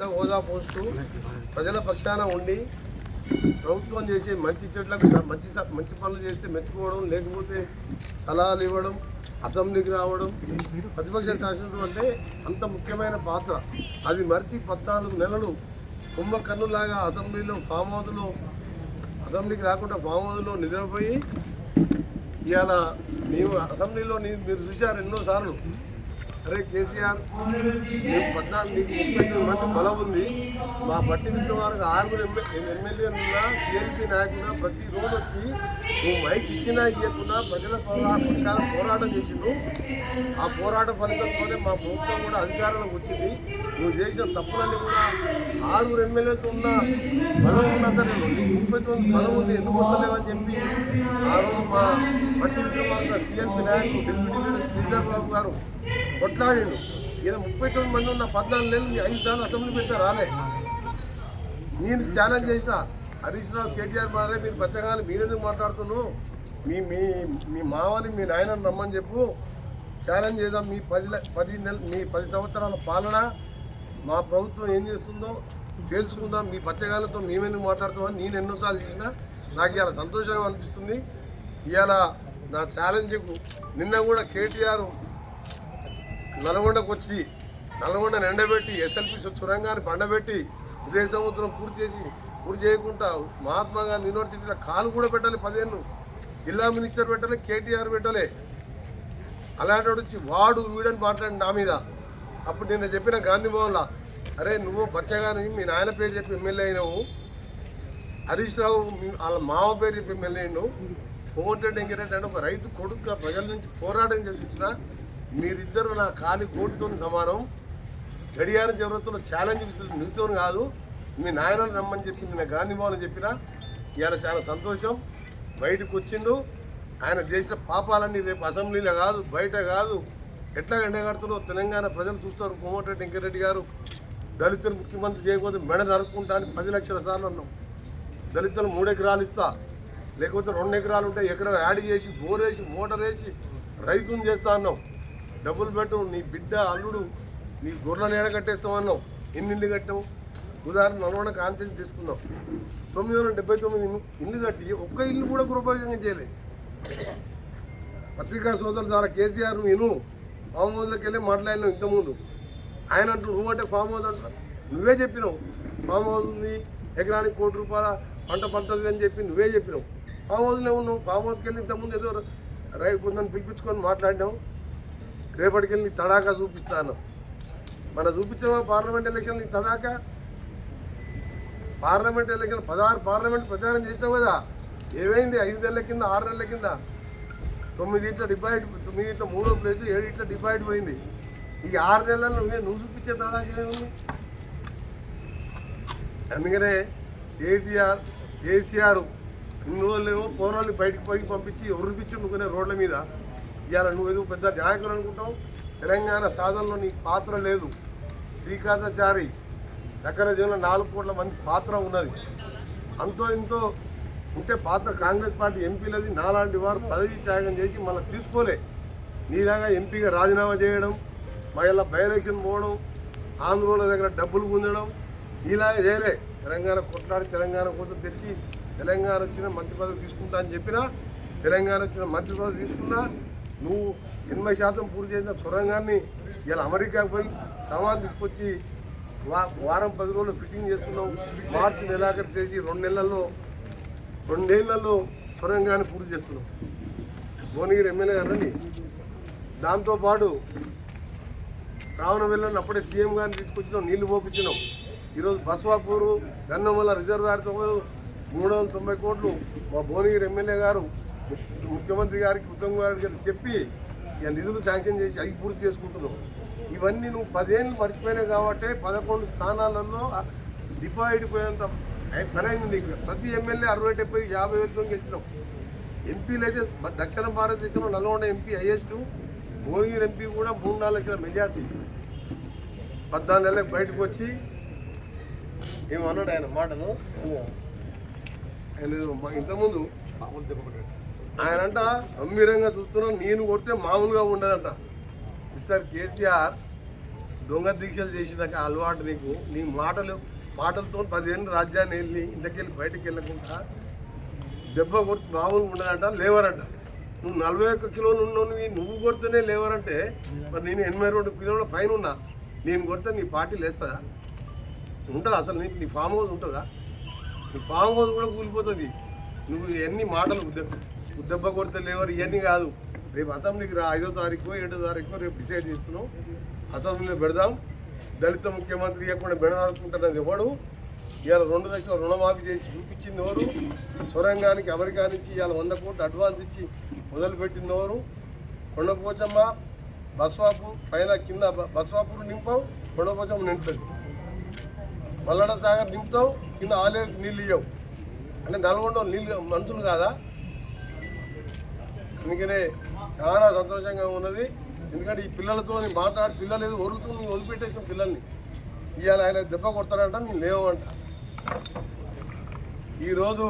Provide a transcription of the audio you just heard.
పెద్ద హోదా పోస్తూ ప్రజల పక్షాన ఉండి ప్రభుత్వం చేసే మంచి చెట్లకు మంచి మంచి పనులు చేస్తే మెచ్చుకోవడం లేకపోతే సలహాలు ఇవ్వడం అసెంబ్లీకి రావడం ప్రతిపక్ష శాసనం అంటే అంత ముఖ్యమైన పాత్ర. అది మరిచి పద్నాలుగు నెలలు కుంభకర్ణులాగా అసెంబ్లీలో ఫామ్ హౌస్లో అసెంబ్లీకి రాకుండా ఫామ్ హౌస్లో నిద్రపోయి ఇవాళ మేము అసెంబ్లీలో మీరు చూశారు ఎన్నోసార్లు అరే కేసీఆర్ నీకు పద్నాలుగు ముప్పై మంది బలం ఉంది. మా పట్టి విక్రమార్క ఆరుగురు ఎమ్మెల్యేలున్నా సిఎల్పీ నాయకులున్నా ప్రతిరోజు వచ్చి నువ్వు మైక్ ఇచ్చినా ఇవ్వకుండా ప్రజల పోరా- పోరాటం చేసిండు. ఆ పోరాట ఫలితంతోనే మా ప్రభుత్వం కూడా అధికారంలోకి వచ్చింది. నువ్వు చేసిన తప్పులన్నీ కూడా ఆరుగురు ఎమ్మెల్యేలతో ఉన్న బలం ఉన్నా సరే నీకు ముప్పై తొమ్మిది బలం ఉంది ఎందుకు వస్తలేవని చెప్పి ఆ రోజు మా పట్టి విక్రమార్క సిఎల్పీ నాయకుడు డిప్యూటీ లీడర్ శ్రీధర్ బాబు గారు కొట్లాడిండు ఈయన ముప్పై తొమ్మిది మంది ఉన్న పద్నాలుగు నెలలు మీ ఐదు సార్లు అసెంబ్లీ పెట్టా రాలే. నేను ఛాలెంజ్ చేసిన హరీష్ రావు కేటీఆర్ మారే మీరు బచ్చగాని మీరెందుకు మాట్లాడుతున్నావు మీ మీ మీ మావని మీ నాయనని రమ్మని చెప్పు. ఛాలెంజ్ చేద్దాం. మీ పది పది నెల మీ పది సంవత్సరాల పాలన మా ప్రభుత్వం ఏం చేస్తుందో తెలుసుకుందాం మీ పచ్చగాళ్ళతో మేమెందుకు మాట్లాడుతామని నేను ఎన్నోసార్లు చూసినా నాకు ఇలా సంతోషంగా అనిపిస్తుంది. ఇవాళ నా ఛాలెంజ్కు నిన్న కూడా కేటీఆర్ నల్గొండకు వచ్చి నల్గొండను ఎండబెట్టి ఎస్ఎల్పి సొరంగాన్ని పండబెట్టి ఉదయ సముద్రం పూర్తి చేసి పూర్తి చేయకుండా మహాత్మా గాంధీ యూనివర్సిటీలో కాలు కూడా పెట్టాలి పదేళ్ళు. జిల్లా మినిస్టర్ పెట్టాలి కేటీఆర్ పెట్టాలి. అలాంటి వచ్చి వాడు వీడని మాట్లాడి నా మీద. అప్పుడు నేను చెప్పిన గాంధీ భవన్లో అరే నువ్వు బచ్చగాని మీ నాయన పేరు చెప్పి ఎమ్మెల్యే అయినావు. హరీష్ రావు వాళ్ళ మామ పేరు చెప్పి ఎమ్మెల్యే అయినావు. పోగొట్టడం ఎంకరెడ్డి అంటే ఒక రైతు కొడుకుగా ప్రజల నుంచి పోరాటం చేసి వచ్చిన మీరిద్దరు నా కాలి కోటితో సమానం. గడియారం జరుగుతున్న ఛాలెంజ్ నిలుతోని కాదు. మీ నాయనని రమ్మని చెప్పి నిన్న గాంధీ భవన్ చెప్పిన ఇవాళ చాలా సంతోషం. బయటకు వచ్చిండు. ఆయన చేసిన పాపాలన్నీ రేపు అసెంబ్లీలో కాదు బయట కాదు. ఎట్లా ఎండగడుతున్నారో తెలంగాణ ప్రజలు చూస్తారు. కోమటిరెడ్డి వెంకరెడ్డి గారు. దళితులు ముఖ్యమంత్రి చేయకపోతే మెడ నరుక్కుంటా అని పది లక్షల సార్లు అన్నాం. దళితులు మూడు ఎకరాలు ఇస్తా లేకపోతే రెండు ఎకరాలు ఉంటే ఎకరం యాడ్ చేసి బోర్ వేసి మోటార్ వేసి రైతుని చేస్తా అన్నాం. డబ్బులు పెట్టు నీ బిడ్డ అల్లుడు నీ గొర్రెలను నీడ కట్టేస్తామన్నాం ఎన్ని ఇల్లు కట్టాము ఉదాహరణ నలవన కాన్సెన్స్ తీసుకుందాం తొమ్మిది వందల డెబ్బై తొమ్మిది ఇల్లు- కట్టి ఒక్క ఇల్లు కూడా గృహోపయోగం చేయలేదు పత్రికా సోదరుల ద్వారా కేసీఆర్ నేను ఆమె హౌస్లోకి వెళ్ళి మాట్లాడినాం ఇంతకుముందు. ఆయన అంటూ నువ్వంటే ఫామ్ హౌస్ అంటున్నా నువ్వే చెప్పినావు ఫామ్ హౌస్ ఉంది ఎకరానికి కోటి రూపాయల పంట పండుతుంది అని చెప్పి నువ్వే చెప్పినావు. ఫామ్ హౌస్లో ఉన్నావు ఫామ్ హౌస్కి వెళ్ళి ఇంతకుముందు ఏదో రై కొందని పిలిపించుకొని మాట్లాడినావు. రేపటికి వెళ్ళి తడాకా చూపిస్తాను మన చూపించిన పార్లమెంట్ ఎలక్షన్ నీ తడాకా? పార్లమెంట్ ఎలక్షన్ పదహారు పార్లమెంట్ ప్రచారం చేసినావు కదా. ఏమైంది? ఐదు నెలల కింద ఆరు నెలల కింద? తొమ్మిది ఇట్లా డిపాయిట్ తొమ్మిది ఇట్లా మూడో ప్లేస్ ఏడు ఇట్లా డిపాయిట్ పోయింది. ఈ ఆరు నెలల్లో నువ్వు చూపించే తడాకేముంది అందుకనే కేటీఆర్ కేసీఆర్ ఇన్ని రోజులేమో పోరాళ్ళు బయటకు పోయి పంపించి ఉరిపించుకునే రోడ్ల మీద. ఇవాళ నువ్వు ఏదో పెద్ద నాయకులు అనుకుంటావు. తెలంగాణ సాధనలో నీకు పాత్ర లేదు. శ్రీకాంతాచారి చక్కెర జీవనంలో నాలుగు కోట్ల మంది పాత్ర ఉన్నది. అంతో ఇంతో ఉంటే పాత్ర కాంగ్రెస్ పార్టీ ఎంపీలది. నాలాంటి వారు పదవి త్యాగం చేసి మళ్ళీ తీసుకోలే. నీలాగా ఎంపీగా రాజీనామా చేయడం మహిళ బై ఎలక్షన్ పోవడం ఆంధ్రోల దగ్గర డబ్బులు పొందడం ఇలా చేయలే తెలంగాణ కొట్లాడి తెలంగాణ కోసం తెచ్చి తెలంగాణ వచ్చిన మంత్రి పదవి తీసుకుంటా అని చెప్పినా తెలంగాణ వచ్చిన మంత్రి పదవి తీసుకున్నా నువ్వు ఎనభై శాతం పూర్తి చేసిన సొరంగాన్ని ఇలా అమెరికాకు పోయి సామాన్ తీసుకొచ్చి వారం పది రోజులు ఫిట్టింగ్ చేస్తున్నావు. మార్చి నెలాఖరు చేసి రెండు నెలల్లో రెండేళ్ళలో సొరంగాన్ని పూర్తి చేస్తున్నాం భువనగిరి ఎమ్మెల్యే గారండి దాంతోపాటు రావణ వెళ్ళని అప్పుడే సీఎం గారిని తీసుకొచ్చినాం నీళ్ళు పోపించినాం ఈరోజు బస్వాపూరు గన్నమల్ల రిజర్వాయర్తో మూడు వందల తొంభై కోట్లు మా భువనగిరి ఎమ్మెల్యే గారు ముఖ్యమంత్రి గారికి ఉత్తమ్ కుమార్ గారికి చెప్పి ఇక నిధులు శాంక్షన్ చేసి అవి పూర్తి చేసుకుంటున్నాం. ఇవన్నీ నువ్వు పదేళ్ళు మర్చిపోయినావు కాబట్టి పదకొండు స్థానాలలో దిపాయిడిపోయేంత పనైంది నీకు. ప్రతి ఎమ్మెల్యే అరవై డెబ్బై యాభై వేలతో గెలిచినాం. ఎంపీలు అయితే దక్షిణ భారతదేశంలో Nalgonda MP highest. Bhuvanagiri MP కూడా మూడు నాలుగు లక్షల మెజార్టీ. పద్నాలుగు నెలలకు బయటకు వచ్చి ఏమన్నాడు ఆయన మాటలు ఆయన ఇంతకుముందు ఆయనంట గంభీరంగా చూస్తున్నాం నేను కొడితే మామూలుగా ఉండదంట. మిస్టర్ కేసీఆర్ దొంగ దీక్షలు చేసిన అలవాటు నీకు. నీ మాటలు మాటలతో పదిహేను రాజ్యాన్ని వెళ్ళి ఇంట్లోకి వెళ్ళి బయటకు వెళ్ళకుండా దెబ్బ కొడుతు మామూలుగా ఉండదంట లేవరంట. నువ్వు నలభై ఒక్క కిలోలు ఉన్నవి నువ్వు కొడితేనే లేవరంటే మరి నేను ఎనభై రెండు కిలోల పైన ఉన్నా. నేను కొడితే నీ పార్టీ లేస్తుందా ఉంటుందా అసలు నీకు నీ ఫామ్ హౌస్ ఉంటుందా? నీ ఫామ్ హౌస్ కూడా కూలిపోతుంది. నువ్వు ఎన్ని మాటలు ఉద్దె ఉద్దెబ్బ కొడితే లేవరు ఇవన్నీ కాదు. రేపు అసెంబ్లీకి రా ఐదో తారీఖు ఏడో తారీఖు రేపు డిసైడ్ చేస్తున్నాం. అసెంబ్లీలో పెడదాం. దళిత ముఖ్యమంత్రి ఇవ్వకుండా బెడనాడుకుంటున్నది ఎవడు ఇవాళ రెండు లక్షల రుణమాఫీ చేసి చూపించింది ఎవరు? సొరంగానికి అమెరికా నుంచి ఇవాళ వంద కోట్లు అడ్వాన్స్ ఇచ్చి మొదలుపెట్టింది ఎవరు? కొండపోచమ్మ బస్వాపు పైన కింద బస్వాపులు నింపాం కొండపోచమ్మ నింపుతుంది. మల్లడ సాగర్ నింపుతాం కింద ఆలేరు నీళ్ళు ఇవ్వవు అంటే నల్గొండ నీళ్ళు మంతులు కాదా? అందుకనే చాలా సంతోషంగా ఉన్నది. ఎందుకంటే ఈ పిల్లలతో మాట్లాడి పిల్లలు ఏదో వరుగుతూ నేను వదిలిపెట్టేసిన పిల్లల్ని. ఇవాళ ఆయన దెబ్బ కొడతాడంట నేను లేవంట ఈరోజు